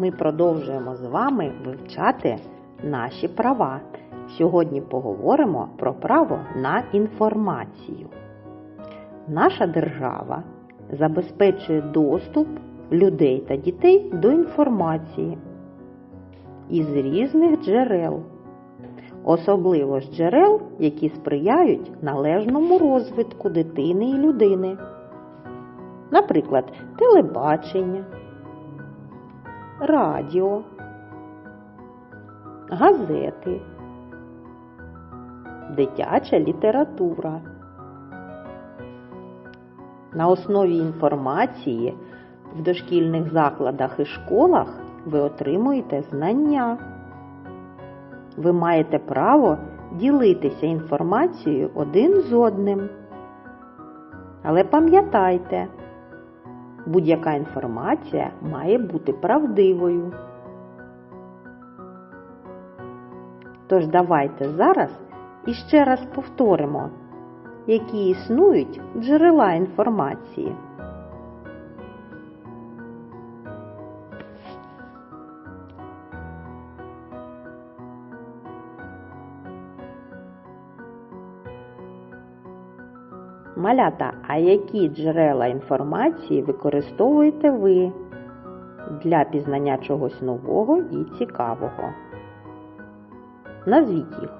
Ми продовжуємо з вами вивчати наші права. Сьогодні поговоримо про право на інформацію. Наша держава забезпечує доступ людей та дітей до інформації із різних джерел, особливо з джерел, які сприяють належному розвитку дитини і людини, наприклад, телебачення, радіо, газети, дитяча література. На основі інформації в дошкільних закладах і школах ви отримуєте знання. Ви маєте право ділитися інформацією один з одним. Але пам'ятайте, будь-яка інформація має бути правдивою. Тож давайте зараз іще раз повторимо, які існують джерела інформації. Малята, а які джерела інформації використовуєте ви для пізнання чогось нового і цікавого? Назвіть їх.